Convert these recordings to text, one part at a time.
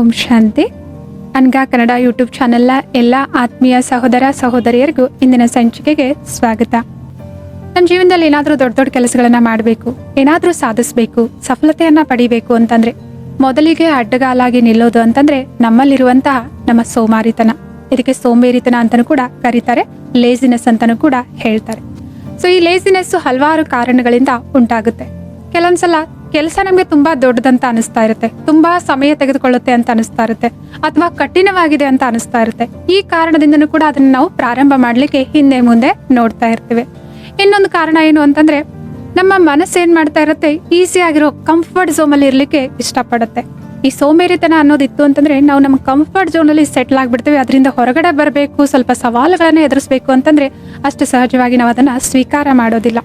ಓಂ ಶಾಂತಿ. ಅನ್ಗಾ Kannada YouTube ಚಾನೆಲ್ನ ಎಲ್ಲ ಆತ್ಮೀಯ ಸಹೋದರ ಸಹೋದರಿಯರಿಗೂ ಇಂದಿನ ಸಂಚಿಕೆಗೆ ಸ್ವಾಗತ. ನಮ್ಮ ಜೀವನದಲ್ಲಿ ಏನಾದರೂ ದೊಡ್ಡ ದೊಡ್ಡ ಕೆಲಸಗಳನ್ನು ಮಾಡಬೇಕು, ಏನಾದರೂ ಸಾಧಿಸಬೇಕು, ಸಫಲತೆಯನ್ನು ಪಡಿಬೇಕು ಅಂತಂದ್ರೆ ಮೊದಲಿಗೆ ಅಡ್ಡಗಾಲಾಗಿ ನಿಲ್ಲೋದು ಅಂತಂದ್ರೆ ನಮ್ಮಲ್ಲಿರುವಂತಹ ನಮ್ಮ ಸೋಮಾರಿತನ. ಇದಕ್ಕೆ ಸೋಮೇರಿತನ ಅಂತಲೂ ಕೂಡ ಕರೀತಾರೆ ಲೇಸಿನೆಸ್ ಅಂತಲೂ ಕೂಡ ಹೇಳ್ತಾರೆ. ಸೊ ಈ ಲೇಸಿನೆಸ್ ಹಲವಾರು ಕಾರಣಗಳಿಂದ ಉಂಟಾಗುತ್ತೆ. ಕೆಲವೊಂದ್ಸಲ ಕೆಲಸ ನಮಗೆ ತುಂಬಾ ದೊಡ್ಡದಂತ ಅನಿಸ್ತಾ ಇರುತ್ತೆ. ತುಂಬಾ ಸಮಯ ತೆಗೆದುಕೊಳ್ಳುತ್ತೆ ಅಂತ ಅನಿಸ್ತಾ ಇರುತ್ತೆ. ಅಥವಾ ಕಠಿಣವಾಗಿದೆ ಅಂತ ಅನಿಸ್ತಾ ಇರುತ್ತೆ. ಈ ಕಾರಣದಿಂದನೂ ಕೂಡ ಅದನ್ನ ನಾವು ಪ್ರಾರಂಭ ಮಾಡ್ಲಿಕ್ಕೆ ಹಿಂದೆ ಮುಂದೆ ನೋಡ್ತಾ ಇರ್ತೀವಿ. ಇನ್ನೊಂದು ಕಾರಣ ಏನು ಅಂತಂದ್ರೆ, ನಮ್ಮ ಮನಸ್ಸು ಏನ್ ಮಾಡ್ತಾ ಇರುತ್ತೆ? ಈಸಿ ಆಗಿರೋ ಕಂಫರ್ಟ್ ಝೋನ್ ಅಲ್ಲಿ ಇರ್ಲಿಕ್ಕೆ ಇಷ್ಟಪಡುತ್ತೆ. ಈ ಸೋಮೇರಿತನ ಅನ್ನೋದಿತ್ತು ಅಂತಂದ್ರೆ, ನಾವು ನಮ್ಮ ಕಂಫರ್ಟ್ ಝೋನ್ ಅಲ್ಲಿ ಸೆಟ್ಲ್ ಆಗ್ಬಿಡ್ತೀವಿ. ಅದರಿಂದ ಹೊರಗಡೆ ಬರಬೇಕು, ಸ್ವಲ್ಪ ಸವಾಲುಗಳನ್ನ ಎದುರಿಸಬೇಕು ಅಂತಂದ್ರೆ, ಅಷ್ಟು ಸಹಜವಾಗಿ ನಾವು ಅದನ್ನ ಸ್ವೀಕಾರ ಮಾಡೋದಿಲ್ಲ.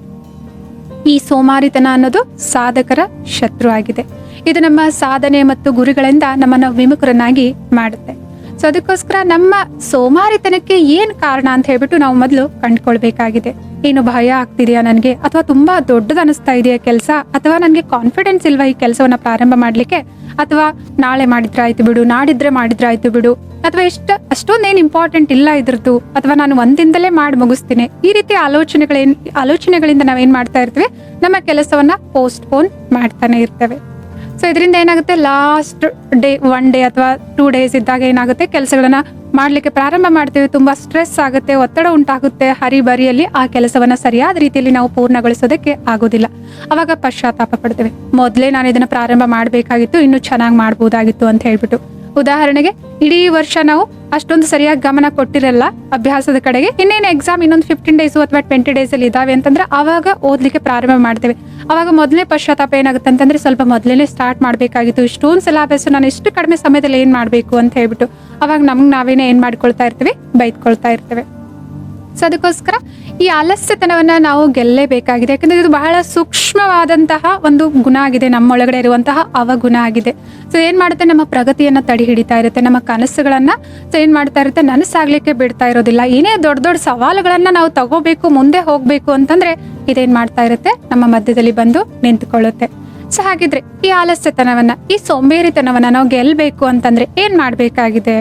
ಈ ಸೋಮಾರಿತನ ಅನ್ನೋದು ಸಾಧಕರ ಶತ್ರು ಆಗಿದೆ. ಇದು ನಮ್ಮ ಸಾಧನೆ ಮತ್ತು ಗುರಿಗಳಿಂದ ನಮ್ಮನ್ನು ವಿಮುಖರನ್ನಾಗಿ ಮಾಡುತ್ತೆ. ಸೊ ಅದಕ್ಕೋಸ್ಕರ ನಮ್ಮ ಸೋಮಾರಿತನಕ್ಕೆ ಏನ್ ಕಾರಣ ಅಂತ ಹೇಳ್ಬಿಟ್ಟು ನಾವು ಮೊದಲು ಕಂಡ್ಕೊಳ್ಬೇಕಾಗಿದೆ. ಏನು ಭಯ ಆಗ್ತಿದೆಯಾ ನನಗೆ? ಅಥವಾ ತುಂಬಾ ದೊಡ್ಡದು ಅನಿಸ್ತಾ ಇದೆಯಾ ಕೆಲಸ? ಅಥವಾ ನನಗೆ ಕಾನ್ಫಿಡೆನ್ಸ್ ಇಲ್ವಾ ಈ ಕೆಲಸವನ್ನ ಪ್ರಾರಂಭ ಮಾಡ್ಲಿಕ್ಕೆ? ಅಥವಾ ನಾಳೆ ಮಾಡಿದ್ರೆ ಆಯ್ತು ಬಿಡು, ನಾಡಿದ್ರೆ ಮಾಡಿದ್ರೆ ಆಯ್ತು ಬಿಡು? ಅಥವಾ ಎಷ್ಟು, ಅಷ್ಟೊಂದೇನು ಇಂಪಾರ್ಟೆಂಟ್ ಇಲ್ಲ ಇದ್ರದ್ದು? ಅಥವಾ ನಾನು ಒಂದಿಂದಲೇ ಮಾಡಿ ಮುಗಿಸ್ತೀನಿ? ಈ ರೀತಿ ಆಲೋಚನೆಗಳೇನು, ಆಲೋಚನೆಗಳಿಂದ ನಾವೇನು ಮಾಡ್ತಾ ಇರ್ತೀವಿ? ನಮ್ಮ ಕೆಲಸವನ್ನ ಪೋಸ್ಟ್ ಪೋನ್ ಮಾಡ್ತಾನೆ ಇರ್ತೇವೆ. ಸೊ ಇದರಿಂದ ಏನಾಗುತ್ತೆ? ಲಾಸ್ಟ್ ಡೇ ಒನ್ ಡೇ ಅಥವಾ ಟೂ ಡೇಸ್ ಇದ್ದಾಗ ಏನಾಗುತ್ತೆ? ಕೆಲಸಗಳನ್ನ ಮಾಡಲಿಕ್ಕೆ ಪ್ರಾರಂಭ ಮಾಡ್ತೀವಿ. ತುಂಬ ಸ್ಟ್ರೆಸ್ ಆಗುತ್ತೆ, ಒತ್ತಡ ಉಂಟಾಗುತ್ತೆ ಹರಿಬರಿಯಲ್ಲಿ ಆ ಕೆಲಸವನ್ನ ಸರಿಯಾದ ರೀತಿಯಲ್ಲಿ ನಾವು ಪೂರ್ಣಗೊಳಿಸೋದಕ್ಕೆ ಆಗೋದಿಲ್ಲ. ಅವಾಗ ಪಶ್ಚಾತ್ತಾಪ ಪಡ್ತೇವೆ. ಮೊದಲೇ ನಾನು ಇದನ್ನ ಪ್ರಾರಂಭ ಮಾಡಬೇಕಾಗಿತ್ತು, ಇನ್ನು ಚೆನ್ನಾಗಿ ಮಾಡ್ಬೋದಾಗಿತ್ತು ಅಂತ ಹೇಳ್ಬಿಟ್ಟು. ಉದಾಹರಣೆಗೆ, ಇಡೀ ವರ್ಷ ನಾವು ಅಷ್ಟೊಂದು ಸರಿಯಾಗಿ ಗಮನ ಕೊಟ್ಟಿರಲ್ಲ ಅಭ್ಯಾಸದ ಕಡೆಗೆ. ಇನ್ನೇನು ಎಕ್ಸಾಮ್ ಇನ್ನೊಂದು ಫಿಫ್ಟೀನ್ ಡೇಸ್ ಅಥವಾ ಟ್ವೆಂಟಿ ಡೇಸ್ ಅಲ್ಲಿ ಇದಾವೆ ಅಂತಂದ್ರೆ ಅವಾಗ ಓದ್ಲಿಕ್ಕೆ ಪ್ರಾರಂಭ ಮಾಡ್ತೇವೆ. ಅವಾಗ ಮೊದಲೇ ಪಶ್ಚಾತ್ತಾಪ ಏನಾಗುತ್ತೆ ಅಂತಂದ್ರೆ ಸ್ವಲ್ಪ ಮೊದಲೇ ಸ್ಟಾರ್ಟ್ ಮಾಡಬೇಕಾಗಿತ್ತು. ಇಷ್ಟೊಂದು ಸಿಲಾಬಸ್ ನಾನು ಇಷ್ಟು ಕಡಿಮೆ ಸಮಯದಲ್ಲಿ ಏನು ಮಾಡಬೇಕು ಅಂತ ಹೇಳ್ಬಿಟ್ಟು ಅವಾಗ ನಮ್ಗೆ ನಾವೇನೇ ಏನು ಮಾಡ್ಕೊಳ್ತಾ ಇರ್ತೀವಿ? ಬೈದ್ಕೊಳ್ತಾ ಇರ್ತೇವೆ. ಸೊ ಅದಕ್ಕೋಸ್ಕರ ಈ ಆಲಸ್ಯತನವನ್ನು ನಾವು ಗೆಲ್ಲೇಬೇಕಾಗಿದೆ ಯಾಕಂದರೆ ಇದು ಬಹಳ ಸೂಕ್ಷ್ಮವಾದಂತಹ ಒಂದು ಗುಣ ಆಗಿದೆ. ನಮ್ಮೊಳಗಡೆ ಇರುವಂತಹ ಅವಗುಣ ಆಗಿದೆ. ಸೊ ಏನು ಮಾಡುತ್ತೆ? ನಮ್ಮ ಪ್ರಗತಿಯನ್ನು ತಡಿ ಹಿಡಿತಾ ಇರುತ್ತೆ. ನಮ್ಮ ಕನಸುಗಳನ್ನು ಸೊ ಏನು ಮಾಡ್ತಾ ಇರುತ್ತೆ? ನನಸಾಗಲಿಕ್ಕೆ ಬಿಡ್ತಾ ಇರೋದಿಲ್ಲ. ಏನೇ ದೊಡ್ಡ ದೊಡ್ಡ ಸವಾಲುಗಳನ್ನು ನಾವು ತಗೋಬೇಕು, ಮುಂದೆ ಹೋಗಬೇಕು ಅಂತಂದರೆ ಇದೇನು ಮಾಡ್ತಾ ಇರುತ್ತೆ? ನಮ್ಮ ಮಧ್ಯದಲ್ಲಿ ಬಂದು ನಿಂತ್ಕೊಳ್ಳುತ್ತೆ. ಸೊ ಹಾಗಿದ್ರೆ ಈ ಆಲಸ್ಯತನವನ್ನ ಈ ಸೋಂಬೇರಿತನವನ್ನು ನಾವು ಗೆಲ್ಲಬೇಕು ಅಂತಂದ್ರೆ ಏನು ಮಾಡಬೇಕಾಗಿದೆ?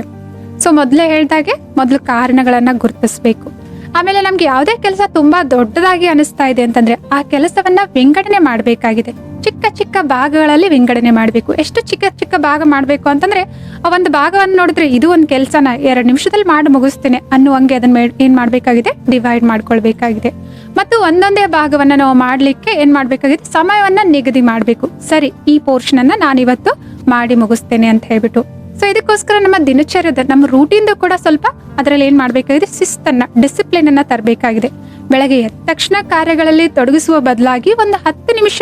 ಸೊ ಮೊದಲೇ ಹೇಳ್ದಾಗೆ ಮೊದಲು ಕಾರಣಗಳನ್ನ ಗುರುತಿಸ್ಬೇಕು. ಆಮೇಲೆ ನಮ್ಗೆ ಯಾವುದೇ ಕೆಲಸ ತುಂಬಾ ದೊಡ್ಡದಾಗಿ ಅನಿಸ್ತಾ ಇದೆ ಅಂತಂದ್ರೆ ಆ ಕೆಲಸವನ್ನ ವಿಂಗಡಣೆ ಮಾಡಬೇಕಾಗಿದೆ. ಚಿಕ್ಕ ಚಿಕ್ಕ ಭಾಗಗಳಲ್ಲಿ ವಿಂಗಡಣೆ ಮಾಡಬೇಕು. ಎಷ್ಟು ಚಿಕ್ಕ ಚಿಕ್ಕ ಭಾಗ ಮಾಡಬೇಕು ಅಂತಂದ್ರೆ ಆ ಒಂದು ಭಾಗವನ್ನು ನೋಡಿದ್ರೆ ಇದು ಒಂದು ಕೆಲಸನ ಎರಡು ನಿಮಿಷದಲ್ಲಿ ಮಾಡಿ ಮುಗಿಸ್ತೇನೆ ಅನ್ನುವಂಗೆ ಅದನ್ನ ಏನ್ ಮಾಡಬೇಕಾಗಿದೆ? ಡಿವೈಡ್ ಮಾಡ್ಕೊಳ್ಬೇಕಾಗಿದೆ. ಮತ್ತು ಒಂದೊಂದೇ ಭಾಗವನ್ನ ನಾವು ಮಾಡಲಿಕ್ಕೆ ಏನ್ ಮಾಡ್ಬೇಕಾಗಿದೆ? ಸಮಯವನ್ನ ನಿಗದಿ ಮಾಡಬೇಕು. ಸರಿ, ಈ ಪೋರ್ಷನ್ ಅನ್ನ ನಾನಿವತ್ತು ಮಾಡಿ ಮುಗಿಸ್ತೇನೆ ಅಂತ ಹೇಳ್ಬಿಟ್ಟು ಸೊ ಇದಕ್ಕೋಸ್ಕರ ನಮ್ಮ ದಿನಚರ್ಯದ, ನಮ್ಮ ರೂಟೀನ್ ಕೂಡ ಸ್ವಲ್ಪ ಅದರಲ್ಲಿ ಏನು ಮಾಡಬೇಕಾಗಿದೆ? ಶಿಸ್ತನ್ನು ಡಿಸಿಪ್ಲಿನ್ ಅನ್ನ ತರಬೇಕಾಗಿದೆ. ಬೆಳಗ್ಗೆ ಎದ್ದ ತಕ್ಷಣ ಕಾರ್ಯಗಳಲ್ಲಿ ತೊಡಗಿಸುವ ಬದಲಾಗಿ ಒಂದು ಹತ್ತು ನಿಮಿಷ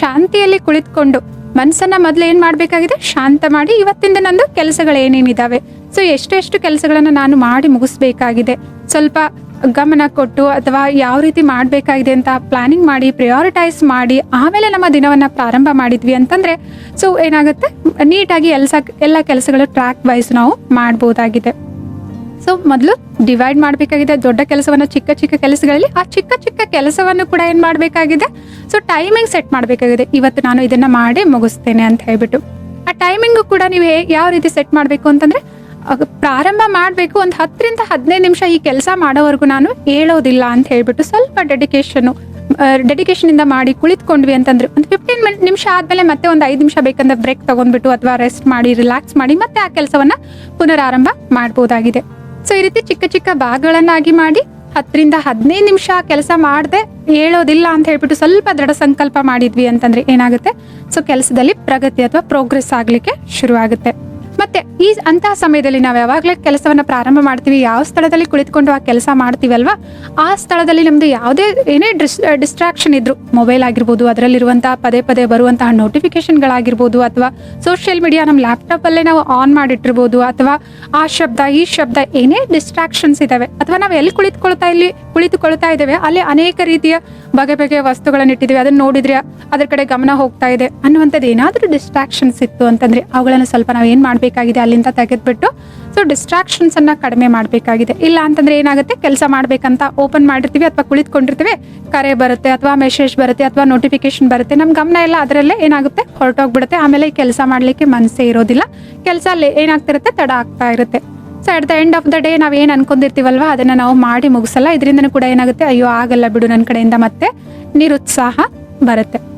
ಶಾಂತಿಯಲ್ಲಿ ಕುಳಿತುಕೊಂಡು ಮನಸ್ಸನ್ನ ಮೊದಲು ಏನು ಮಾಡಬೇಕಾಗಿದೆ? ಶಾಂತ ಮಾಡಿ ಇವತ್ತಿಂದ ನಂದು ಕೆಲಸಗಳು ಏನೇನಿದಾವೆ ಸೊ ಎಷ್ಟೆಷ್ಟು ಕೆಲಸಗಳನ್ನು ನಾನು ಮಾಡಿ ಮುಗಿಸ್ಬೇಕಾಗಿದೆ? ಸ್ವಲ್ಪ ಗಮನ ಕೊಟ್ಟು ಅಥವಾ ಯಾವ ರೀತಿ ಮಾಡಬೇಕಾಗಿದೆ ಅಂತ ಪ್ಲಾನಿಂಗ್ ಮಾಡಿ ಪ್ರಿಯಾರಿಟೈಸ್ ಮಾಡಿ, ಆಮೇಲೆ ನಮ್ಮ ದಿನವನ್ನು ಪ್ರಾರಂಭ ಮಾಡಿದ್ವಿ ಅಂತಂದರೆ ಸೊ ಏನಾಗುತ್ತೆ? ನೀಟಾಗಿ ಎಲ್ಸ, ಎಲ್ಲ ಕೆಲಸಗಳು ಟ್ರ್ಯಾಕ್ ವೈಸ್ ನಾವು ಮಾಡ್ಬೋದಾಗಿದೆ. ಸೊ ಮೊದಲು ಡಿವೈಡ್ ಮಾಡಬೇಕಾಗಿದೆ, ದೊಡ್ಡ ಕೆಲಸವನ್ನು ಚಿಕ್ಕ ಚಿಕ್ಕ ಕೆಲಸಗಳಲ್ಲಿ, ಆ ಚಿಕ್ಕ ಚಿಕ್ಕ ಕೆಲಸವನ್ನು ಕೂಡ ಏನು ಮಾಡಬೇಕಾಗಿದೆ? ಸೊ ಟೈಮಿಂಗ್ ಸೆಟ್ ಮಾಡಬೇಕಾಗಿದೆ. ಇವತ್ತು ನಾನು ಇದನ್ನು ಮಾಡಿ ಮುಗಿಸ್ತೇನೆ ಅಂತ ಹೇಳ್ಬಿಟ್ಟು. ಆ ಟೈಮಿಂಗು ಕೂಡ ನೀವು ಯಾವ ರೀತಿ ಸೆಟ್ ಮಾಡಬೇಕು ಅಂತಂದ್ರೆ ಪ್ರಾರಂಭ ಮಾಡಬೇಕು ಒಂದು ಹತ್ತರಿಂದ ಹದಿನೈದು ನಿಮಿಷ ಈ ಕೆಲಸ ಮಾಡೋವರೆಗೂ ನಾನು ಹೇಳೋದಿಲ್ಲ ಅಂತ ಹೇಳ್ಬಿಟ್ಟು ಸ್ವಲ್ಪ ಡೆಡಿಕೇಶನ್ ಡೆಡಿಕೇಶನಿಂದ ಮಾಡಿ ಕುಳಿತುಕೊಂಡ್ವಿ ಅಂತಂದ್ರೆ ಒಂದು ಫಿಫ್ಟೀನ್ ಮಿನಿಟ್ ನಿಮಿಷ ಆದಮೇಲೆ ಮತ್ತೆ ಒಂದು ಐದು ನಿಮಿಷ ಬೇಕಂದ್ರೆ ಬ್ರೇಕ್ ತಗೊಂಡ್ಬಿಟ್ಟು ಅಥವಾ ರೆಸ್ಟ್ ಮಾಡಿ ರಿಲ್ಯಾಕ್ಸ್ ಮಾಡಿ ಮತ್ತೆ ಆ ಕೆಲಸವನ್ನ ಪುನರಾರಂಭ ಮಾಡ್ಬೋದಾಗಿದೆ. ಸೊ ಈ ರೀತಿ ಚಿಕ್ಕ ಚಿಕ್ಕ ಭಾಗಗಳನ್ನಾಗಿ ಮಾಡಿ ಹತ್ತರಿಂದ ಹದಿನೈದು ನಿಮಿಷ ಕೆಲಸ ಮಾಡದೆ ಹೇಳೋದಿಲ್ಲ ಅಂತ ಹೇಳ್ಬಿಟ್ಟು ಸ್ವಲ್ಪ ದೃಢ ಸಂಕಲ್ಪ ಮಾಡಿದ್ವಿ ಅಂತಂದ್ರೆ ಏನಾಗುತ್ತೆ? ಸೊ ಕೆಲಸದಲ್ಲಿ ಪ್ರಗತಿ ಅಥವಾ ಪ್ರೋಗ್ರೆಸ್ ಆಗ್ಲಿಕ್ಕೆ ಶುರು ಮತ್ತೆ ಈ ಅಂತ ಸಮಯದಲ್ಲಿ ನಾವು ಯಾವಾಗಲೇ ಕೆಲಸವನ್ನ ಪ್ರಾರಂಭ ಮಾಡ್ತೀವಿ, ಯಾವ ಸ್ಥಳದಲ್ಲಿ ಕುಳಿತುಕೊಂಡು ಆ ಕೆಲಸ ಮಾಡ್ತೀವಲ್ವಾ, ಆ ಸ್ಥಳದಲ್ಲಿ ನಮ್ದು ಯಾವುದೇ ಏನೇ ಡಿಸ್, ಡಿಸ್ಟ್ರಾಕ್ಷನ್ ಇದ್ರು, ಮೊಬೈಲ್ ಆಗಿರ್ಬೋದು, ಅದರಲ್ಲಿರುವಂತಹ ಪದೇ ಪದೇ ಬರುವಂತಹ ನೋಟಿಫಿಕೇಶನ್ಗಳಾಗಿರ್ಬೋದು ಅಥವಾ ಸೋಷಿಯಲ್ ಮೀಡಿಯಾ ನಮ್ಮ ಲ್ಯಾಪ್ಟಾಪ್ ಅಲ್ಲೇ ನಾವು ಆನ್ ಮಾಡಿಟ್ಟಿರ್ಬೋದು, ಅಥವಾ ಆ ಶಬ್ದ, ಈ ಶಬ್ದ ಏನೇ ಡಿಸ್ಟ್ರಾಕ್ಷನ್ಸ್ ಇದಾವೆ ಅಥವಾ ನಾವು ಎಲ್ಲಿ ಕುಳಿತುಕೊಳ್ತಾ ಇಲ್ಲಿ, ಕುಳಿತುಕೊಳ್ತಾ ಇದ್ದೇವೆ, ಅಲ್ಲಿ ಅನೇಕ ರೀತಿಯ ಬಗೆ ಬಗೆಯ ವಸ್ತುಗಳನ್ನ ಇಟ್ಟಿದ್ದೀವಿ, ಅದನ್ನ ನೋಡಿದ್ರೆ ಅದ್ರ ಕಡೆ ಗಮನ ಹೋಗ್ತಾ ಇದೆ ಅನ್ನುವಂಥದ್ದು ಏನಾದರೂ ಡಿಸ್ಟ್ರಾಕ್ಷನ್ಸ್ ಇತ್ತು ಅಂತಂದ್ರೆ, ಅವುಗಳನ್ನು ಸ್ವಲ್ಪ ನಾವು ಏನ್ ಮಾಡ್ಬೇಕಾಗಿದೆ ಮಾಡಬೇಕಾಗಿದೆ ಅಲ್ಲಿಂದ ತೆಗೆದ್ಬಿಟ್ಟು. ಸೊ ಡಿಸ್ಟ್ರಾಕ್ಷನ್ಸ್ ಅನ್ನ ಕಡಿಮೆ ಮಾಡಬೇಕಾಗಿದೆ. ಇಲ್ಲ ಅಂತಂದ್ರೆ ಏನಾಗುತ್ತೆ? ಕೆಲಸ ಮಾಡ್ಬೇಕಂತ ಓಪನ್ ಮಾಡಿರ್ತೀವಿ ಅಥವಾ ಕುಳಿತುಕೊಂಡಿರ್ತೀವಿ. ಕರೆ ಬರುತ್ತೆ ಅಥವಾ ಮೆಸೇಜ್ ಬರುತ್ತೆ ಅಥವಾ ನೋಟಿಫಿಕೇಶನ್ ಬರುತ್ತೆ. ನಮ್ಮ ಗಮನ ಎಲ್ಲ ಅದರಲ್ಲೇ ಏನಾಗುತ್ತೆ? ಹೊರಟೋಗ್ಬಿಡುತ್ತೆ. ಆಮೇಲೆ ಕೆಲಸ ಮಾಡ್ಲಿಕ್ಕೆ ಮನಸ್ಸೇ ಇರೋದಿಲ್ಲ. ಕೆಲಸ ಅಲ್ಲಿ ಏನಾಗ್ತಿರುತ್ತೆ? ತಡ ಆಗ್ತಾ ಇರುತ್ತೆ. So at the end of the day ನಾವು ಏನು ಅನ್ಕೊಂಡಿರ್ತೀವಲ್ವ? ಅದನ್ನ ನಾವು ಮಾಡಿ ಮುಗಿಸಲ್ಲ. ಇದರಿಂದ ಕೂಡ ಏನಾಗುತ್ತೆ? ಅಯ್ಯೋ, ಆಗಲ್ಲ ಬಿಡು ನನ್ನ ಕಡೆಯಿಂದ ಮತ್ತೆ. ನಿರುತ್ಸಾಹ ಬರುತ್ತೆ.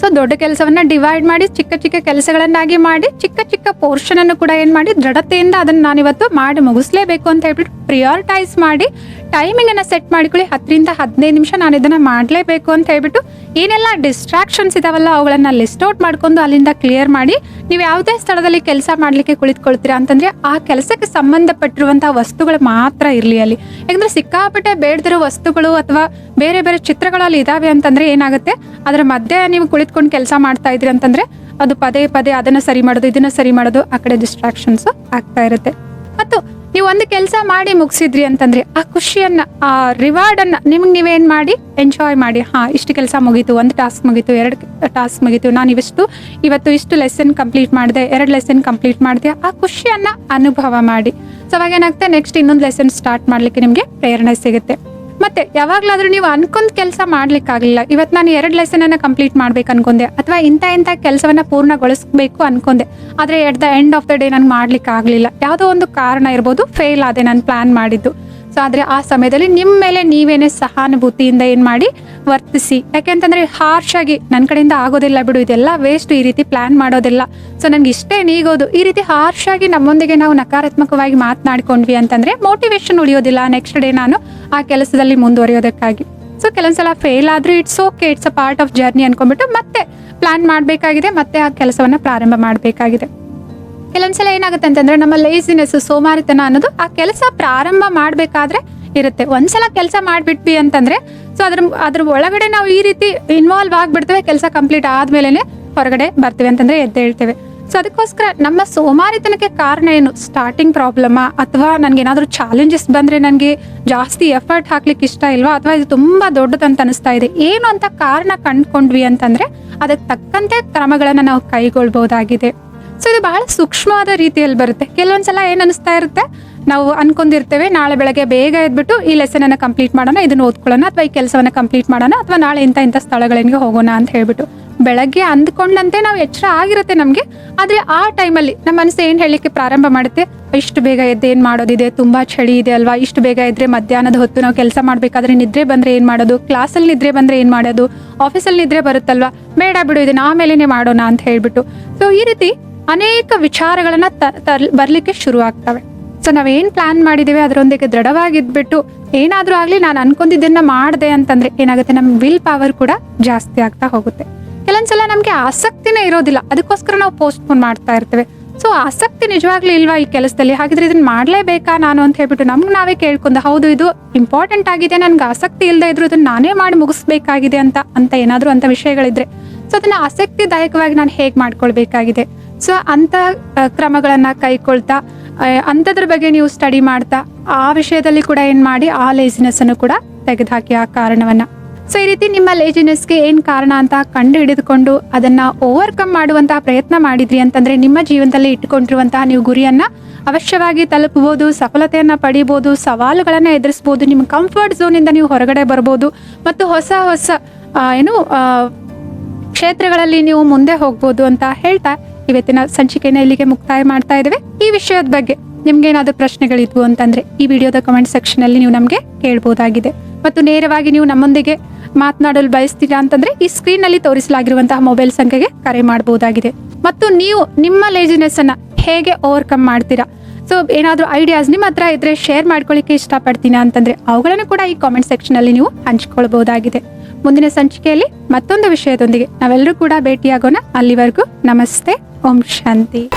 ಸೊ ದೊಡ್ಡ ಕೆಲಸವನ್ನ ಡಿವೈಡ್ ಮಾಡಿ, ಚಿಕ್ಕ ಚಿಕ್ಕ ಕೆಲಸಗಳನ್ನಾಗಿ ಮಾಡಿ, ಚಿಕ್ಕ ಚಿಕ್ಕ ಪೋರ್ಷನ್ ಅನ್ನು ಕೂಡ ಏನ್ ಮಾಡಿ, ದೃಢತೆಯಿಂದ ಅದನ್ನ ನಾನಿವತ್ತು ಮಾಡಿ ಮುಗಿಸ್ಲೇಬೇಕು ಅಂತ ಹೇಳ್ಬಿಟ್ಟು ಪ್ರಿಯಾರಿಟೈಸ್ ಮಾಡಿ ಟೈಮಿಂಗ್ ಅನ್ನ ಸೆಟ್ ಮಾಡಿಕೊಳ್ಳಿ. ಹತ್ತರಿಂದ ಹದಿನೈದು ನಿಮಿಷ ನಾನು ಇದನ್ನ ಮಾಡಲೇಬೇಕು ಅಂತ ಹೇಳ್ಬಿಟ್ಟು ಏನೆಲ್ಲ ಡಿಸ್ಟ್ರಾಕ್ಷನ್ಸ್ ಇದಾವಲ್ಲ ಅವುಗಳನ್ನ ಲಿಸ್ಟ್ ಔಟ್ ಮಾಡ್ಕೊಂಡು ಅಲ್ಲಿಂದ ಕ್ಲಿಯರ್ ಮಾಡಿ, ನೀವು ಯಾವುದೇ ಸ್ಥಳದಲ್ಲಿ ಕೆಲಸ ಮಾಡ್ಲಿಕ್ಕೆ ಕುಳಿತುಕೊಳ್ತೀರಾ ಅಂತಂದ್ರೆ ಆ ಕೆಲಸಕ್ಕೆ ಸಂಬಂಧಪಟ್ಟಿರುವಂತಹ ವಸ್ತುಗಳು ಮಾತ್ರ ಇರಲಿ ಅಲ್ಲಿ. ಯಾಕಂದ್ರೆ ಸಿಕ್ಕಾಪಟ್ಟೆ ಬೇಡದಿರೋ ವಸ್ತುಗಳು ಅಥವಾ ಬೇರೆ ಬೇರೆ ಚಿತ್ರಗಳು ಅಲ್ಲಿ ಇದಾವೆ ಅಂತಂದ್ರೆ ಏನಾಗುತ್ತೆ? ಅದರ ಮಧ್ಯೆ ನೀವು ಕುಳಿತುಕೊಂಡು ಕೆಲಸ ಮಾಡ್ತಾ ಇದ್ರಿ ಅಂತಂದ್ರೆ ಅದು ಪದೇ ಪದೇ ಅದನ್ನ ಸರಿ ಮಾಡೋದು, ಇದನ್ನ ಸರಿ ಮಾಡೋದು, ಆ ಕಡೆ ಡಿಸ್ಟ್ರಾಕ್ಷನ್ಸ್ ಆಗ್ತಾ ಇರುತ್ತೆ. ಮತ್ತು ನೀವು ಒಂದು ಕೆಲಸ ಮಾಡಿ ಮುಗಿಸಿದ್ರಿ ಅಂತಂದ್ರೆ ಆ ಖುಷಿಯನ್ನ, ಆ ರಿವಾರ್ಡ್ ಅನ್ನ ನಿಮ್ಗೆ ನೀವೇನ್ ಮಾಡಿ? ಎಂಜಾಯ್ ಮಾಡಿ. ಹಾ, ಇಷ್ಟು ಕೆಲಸ ಮುಗೀತು, ಒಂದು ಟಾಸ್ಕ್ ಮುಗೀತು, ಎರಡು ಟಾಸ್ಕ್ ಮುಗೀತು, ನಾನು ಇವಿಷ್ಟು, ಇವತ್ತು ಇಷ್ಟು ಲೆಸನ್ ಕಂಪ್ಲೀಟ್ ಮಾಡಿದೆ, ಎರಡು ಲೆಸನ್ ಕಂಪ್ಲೀಟ್ ಮಾಡಿದೆ, ಆ ಖುಷಿಯನ್ನ ಅನುಭವ ಮಾಡಿ. ಸೊ ಅವಾಗ ಏನಾಗುತ್ತೆ ನೆಕ್ಸ್ಟ್ ಇನ್ನೊಂದು ಲೆಸನ್ ಸ್ಟಾರ್ಟ್ ಮಾಡ್ಲಿಕ್ಕೆ ನಿಮಗೆ ಪ್ರೇರಣೆ ಸಿಗುತ್ತೆ. ಮತ್ತೆ ಯಾವಾಗ್ಲಾದ್ರೂ ನೀವು ಅನ್ಕೊಂಡ್ ಕೆಲಸ ಮಾಡ್ಲಿಕ್ಕಾಗ್ಲಿಲ್ಲ. ಇವತ್ತು ನಾನು ಎರಡು ಲೆಸನ್ ಅನ್ನ ಕಂಪ್ಲೀಟ್ ಮಾಡ್ಬೇಕು ಅನ್ಕೊಂಡೆ. ಅಥವಾ ಇಂಥ ಇಂಥ ಕೆಲಸವನ್ನ ಪೂರ್ಣಗೊಳಿಸ್ಬೇಕು ಅನ್ಕೊಂಡೆ. ಆದ್ರೆ at the end of the day ನನ್ಗೆ ಮಾಡ್ಲಿಕ್ಕೆ ಆಗ್ಲಿಲ್ಲ ಯಾವುದೋ ಒಂದು ಕಾರಣ ಇರ್ಬೋದು ಫೇಲ್ ಆದೆ ನಾನು ಪ್ಲಾನ್ ಮಾಡಿದ್ದು. ಸೊ ಆದ್ರೆ ಆ ಸಮಯದಲ್ಲಿ ನಿಮ್ಮ ಮೇಲೆ ನೀವೇನೆ ಸಹಾನುಭೂತಿಯಿಂದ ಏನು ಮಾಡಿ ವರ್ತಿಸಿ. ಯಾಕೆಂತಂದ್ರೆ ಹಾರ್ಶ್ ಆಗಿ ನನ್ನ ಕಡೆಯಿಂದ ಆಗೋದಿಲ್ಲ ಬಿಡು, ಇದೆಲ್ಲ ವೇಸ್ಟ್ ಈ ರೀತಿ ಪ್ಲಾನ್ ಮಾಡೋದಿಲ್ಲ. ಸೊ ನನಗೆ ಇಷ್ಟೇ ನೀಗೋದು. ಈ ರೀತಿ ಹಾರ್ಶ್ ಆಗಿ ನಮ್ಮೊಂದಿಗೆ ನಾವು ನಕಾರಾತ್ಮಕವಾಗಿ ಮಾತನಾಡ್ಕೊಂಡ್ವಿ ಅಂತಂದ್ರೆ ಮೋಟಿವೇಶನ್ ಉಳಿಯೋದಿಲ್ಲ ನೆಕ್ಸ್ಟ್ ಡೇ ನಾನು ಆ ಕೆಲಸದಲ್ಲಿ ಮುಂದುವರಿಯೋದಕ್ಕಾಗಿ. ಸೊ ಕೆಲವೊಂದ್ಸಲ ಫೇಲ್ ಆದ್ರೂ it's okay it's a part of journey ಅನ್ಕೊಂಡ್ಬಿಟ್ಟು ಮತ್ತೆ ಪ್ಲಾನ್ ಮಾಡಬೇಕಾಗಿದೆ, ಮತ್ತೆ ಆ ಕೆಲಸವನ್ನ ಪ್ರಾರಂಭ ಮಾಡಬೇಕಾಗಿದೆ. ಕೆಲವೊಂದ್ಸಲ ಏನಾಗುತ್ತೆ ಅಂತಂದ್ರೆ ನಮ್ಮ ಲೇಸಿನೆಸ್ ಸೋಮಾರಿತನ ಅನ್ನೋದು ಆ ಕೆಲಸ ಪ್ರಾರಂಭ ಮಾಡ್ಬೇಕಾದ್ರೆ ಇರುತ್ತೆ. ಒಂದ್ಸಲ ಕೆಲಸ ಮಾಡ್ಬಿಟ್ವಿ ಅಂತಂದ್ರೆ ಸೊ ಅದ್ರ ಅದ್ರ ಒಳಗಡೆ ನಾವು ಈ ರೀತಿ ಇನ್ವಾಲ್ವ್ ಆಗ್ಬಿಡ್ತೇವೆ, ಕೆಲಸ ಕಂಪ್ಲೀಟ್ ಆದ್ಮೇಲೆ ಹೊರಗಡೆ ಬರ್ತೇವೆ ಅಂತಂದ್ರೆ ಹೇಳ್ತೇವೆ. ಸೊ ಅದಕ್ಕೋಸ್ಕರ ನಮ್ಮ ಸೋಮಾರಿತನಕ್ಕೆ ಕಾರಣ ಏನು? ಸ್ಟಾರ್ಟಿಂಗ್ ಪ್ರಾಬ್ಲಮ್ ಅಥವಾ ನನ್ಗೆ ಏನಾದ್ರು ಚಾಲೆಂಜಸ್ ಬಂದ್ರೆ ನನಗೆ ಜಾಸ್ತಿ ಎಫರ್ಟ್ ಹಾಕ್ಲಿಕ್ಕೆ ಇಷ್ಟ ಇಲ್ವಾ? ಅಥವಾ ಇದು ತುಂಬಾ ದೊಡ್ಡದಂತ ಅನಿಸ್ತಾ ಇದೆ? ಏನು ಅಂತ ಕಾರಣ ಕಂಡ್ಕೊಂಡ್ವಿ ಅಂತಂದ್ರೆ, ಅದಕ್ಕೆ ತಕ್ಕಂತೆ ಕ್ರಮಗಳನ್ನು ನಾವು ಕೈಗೊಳ್ಬಹುದಾಗಿದೆ. ಸೊ ಇದು ಬಹಳ ಸೂಕ್ಷ್ಮವಾದ ರೀತಿಯಲ್ಲಿ ಬರುತ್ತೆ. ಕೆಲವೊಂದ್ಸಲ ಏನ್ ಅನಿಸ್ತಾ ಇರುತ್ತೆ? ನಾವು ಅನ್ಕೊಂಡಿರ್ತೇವೆ, ನಾಳೆ ಬೆಳಗ್ಗೆ ಬೇಗ ಎದ್ಬಿಟ್ಟು ಈ ಲೆಸನ್ ಅನ್ನ ಕಂಪ್ಲೀಟ್ ಮಾಡೋಣ, ಇದನ್ನ ಓದ್ಕೊಳ್ಳೋಣ, ಅಥವಾ ಈ ಕೆಲಸವನ್ನ ಕಂಪ್ಲೀಟ್ ಮಾಡೋಣ, ಅಥವಾ ನಾಳೆ ಇಂಥ ಇಂಥ ಸ್ಥಳಗಳಿಗೆ ಹೋಗೋಣ ಅಂತ ಹೇಳ್ಬಿಟ್ಟು. ಬೆಳಗ್ಗೆ ಅಂದ್ಕೊಂಡಂತೆ ನಾವು ಎಚ್ಚರ ಆಗಿರುತ್ತೆ ನಮಗೆ, ಆದ್ರೆ ಆ ಟೈಮಲ್ಲಿ ನಮ್ಮ ಮನಸ್ಸು ಏನು ಹೇಳಲಿಕ್ಕೆ ಪ್ರಾರಂಭ ಮಾಡುತ್ತೆ? ಇಷ್ಟು ಬೇಗ ಎದ್ದು ಏನು ಮಾಡೋದಿದೆ? ತುಂಬಾ ಚಳಿ ಇದೆ ಅಲ್ವಾ? ಇಷ್ಟು ಬೇಗ ಇದ್ರೆ ಮಧ್ಯಾಹ್ನದ ಹೊತ್ತು ನಾವು ಕೆಲಸ ಮಾಡಬೇಕಾದ್ರೆ ನಿದ್ರೆ ಬಂದ್ರೆ ಏನು ಮಾಡೋದು? ಕ್ಲಾಸಲ್ಲಿ ನಿದ್ರೆ ಬಂದ್ರೆ ಏನು ಮಾಡೋದು? ಆಫೀಸಲ್ಲಿ ನಿದ್ರೆ ಬರುತ್ತಲ್ವಾ? ಬೇಡ ಬಿಡು, ಇದನ್ನ ಆಮೇಲೆ ಮಾಡೋಣ ಅಂತ ಹೇಳ್ಬಿಟ್ಟು. ಸೊ ಈ ರೀತಿ ಅನೇಕ ವಿಚಾರಗಳನ್ನ ಬರ್ಲಿಕ್ಕೆ ಶುರು ಆಗ್ತವೆ ಸೊ ನಾವೇನ್ ಪ್ಲಾನ್ ಮಾಡಿದೀವಿ, ಅದರೊಂದಿಗೆ ದೃಢವಾಗಿದ್ಬಿಟ್ಟು, ಏನಾದ್ರೂ ಆಗ್ಲಿ ನಾನು ಅನ್ಕೊಂಡಿದ್ದನ್ನ ಮಾಡಿದೆ ಅಂತಂದ್ರೆ ಏನಾಗುತ್ತೆ ನಮ್ಮ ವಿಲ್ ಪವರ್ ಕೂಡ ಜಾಸ್ತಿ ಆಗ್ತಾ ಹೋಗುತ್ತೆ. ಕೆಲವೊಂದ್ಸಲ ನಮ್ಗೆ ಆಸಕ್ತಿನೇ ಇರೋದಿಲ್ಲ, ಅದಕ್ಕೋಸ್ಕರ ನಾವು ಪೋಸ್ಟ್ಪೋನ್ ಮಾಡ್ತಾ ಇರ್ತೇವೆ. ಸೊ ಆಸಕ್ತಿ ನಿಜವಾಗ್ಲೂ ಇಲ್ವಾ ಈ ಕೆಲಸದಲ್ಲಿ? ಹಾಗಿದ್ರೆ ಇದನ್ನ ಮಾಡ್ಲೇಬೇಕಾ ನಾನು ಅಂತ ಹೇಳ್ಬಿಟ್ಟು ನಮ್ಗೆ ನಾವೇ ಕೇಳ್ಕೊಂಡ, ಹೌದು, ಇದು ಇಂಪಾರ್ಟೆಂಟ್ ಆಗಿದೆ, ನನ್ಗೆ ಆಸಕ್ತಿ ಇಲ್ಲದೆ ಇದ್ರು ಇದನ್ನ ನಾನೇ ಮಾಡಿ ಮುಗಿಸ್ಬೇಕಾಗಿದೆ ಅಂತ ಅಂತ ಏನಾದ್ರೂ ಅಂತ ವಿಷಯಗಳಿದ್ರೆ ಸೊ ಅದನ್ನ ಆಸಕ್ತಿದಾಯಕವಾಗಿ ನಾನು ಹೇಗೆ ಮಾಡ್ಕೊಳ್ಬೇಕಾಗಿದೆ? ಸೊ ಅಂತ ಕ್ರಮಗಳನ್ನು ಕೈಕೊಳ್ತಾ ಅಂಥದ್ರ ಬಗ್ಗೆ ನೀವು ಸ್ಟಡಿ ಮಾಡ್ತಾ, ಆ ವಿಷಯದಲ್ಲಿ ಕೂಡ ಏನ್ ಮಾಡಿ, ಆ ಲೇಸಿನೆಸ್ ಅನ್ನು ಕೂಡ ತೆಗೆದುಹಾಕಿ ಆ ಕಾರಣವನ್ನ. ಸೊ ಈ ರೀತಿ ನಿಮ್ಮ ಲೇಜಿನೆಸ್ಗೆ ಏನ್ ಕಾರಣ ಅಂತ ಕಂಡು ಹಿಡಿದುಕೊಂಡು ಅದನ್ನ ಓವರ್ಕಮ್ ಮಾಡುವಂತಹ ಪ್ರಯತ್ನ ಮಾಡಿದ್ರಿ ಅಂತಂದ್ರೆ, ನಿಮ್ಮ ಜೀವನದಲ್ಲಿ ಇಟ್ಟುಕೊಂಡಿರುವಂತಹ ನೀವು ಗುರಿಯನ್ನ ಅವಶ್ಯವಾಗಿ ತಲುಪಬಹುದು ಸಫಲತೆಯನ್ನ ಪಡೆಯಬಹುದು ಸವಾಲುಗಳನ್ನ ಎದುರಿಸಬಹುದು ನಿಮ್ಮ ಕಂಫರ್ಟ್ ಝೋನ್ ಇಂದ ನೀವು ಹೊರಗಡೆ ಬರ್ಬೋದು, ಮತ್ತು ಹೊಸ ಹೊಸ ಏನು ಕ್ಷೇತ್ರಗಳಲ್ಲಿ ನೀವು ಮುಂದೆ ಹೋಗ್ಬೋದು ಅಂತ ಹೇಳ್ತಾ ಇವತ್ತಿನ ಸಂಚಿಕೆನ ಇಲ್ಲಿಗೆ ಮುಕ್ತಾಯ ಮಾಡ್ತಾ ಇದ್ದೇವೆ. ಈ ವಿಷಯದ ಬಗ್ಗೆ ನಿಮ್ಗೆ ಏನಾದ್ರು ಪ್ರಶ್ನೆಗಳಿದ್ವು ಅಂತಂದ್ರೆ ಈ ವಿಡಿಯೋದ ಕಮೆಂಟ್ ಸೆಕ್ಷನ್ ಅಲ್ಲಿ ನೀವು ನಮಗೆ ಕೇಳಬಹುದಾಗಿದೆ ಮತ್ತು ನೇರವಾಗಿ ನೀವು ನಮ್ಮೊಂದಿಗೆ ಮಾತನಾಡಲು ಬಯಸ್ತೀರಾ ಅಂತಂದ್ರೆ ಈ ಸ್ಕ್ರೀನ್ ಅಲ್ಲಿ ತೋರಿಸಲಾಗಿರುವಂತಹ ಮೊಬೈಲ್ ಸಂಖ್ಯೆಗೆ ಕರೆ ಮಾಡಬಹುದಾಗಿದೆ ಮತ್ತು ನೀವು ನಿಮ್ಮ ಲೇಜಿನೆಸ್ ಅನ್ನ ಹೇಗೆ ಓವರ್ಕಮ್ ಮಾಡ್ತೀರಾ? ಸೊ ಏನಾದರೂ ಐಡಿಯಾಸ್ ನಿಮ್ಮ ಹತ್ರ ಇದ್ರೆ ಶೇರ್ ಮಾಡ್ಕೊಳ್ಳಿಕ್ಕೆ ಇಷ್ಟಪಡ್ತೀನಿ ಅಂತಂದ್ರೆ ಅವುಗಳನ್ನು ಕೂಡ ಈ ಕಾಮೆಂಟ್ ಸೆಕ್ಷನ್ ಅಲ್ಲಿ ನೀವು ಹಂಚಿಕೊಳ್ಬಹುದಾಗಿದೆ ಮುಂದಿನ ಸಂಚಿಕೆಯಲ್ಲಿ ಮತ್ತೊಂದು ವಿಷಯದೊಂದಿಗೆ ನಾವೆಲ್ಲರೂ ಕೂಡ ಭೇಟಿಯಾಗೋಣ. ಅಲ್ಲಿವರೆಗೂ ನಮಸ್ತೆ. ಓಂ ಶಾಂತಿ.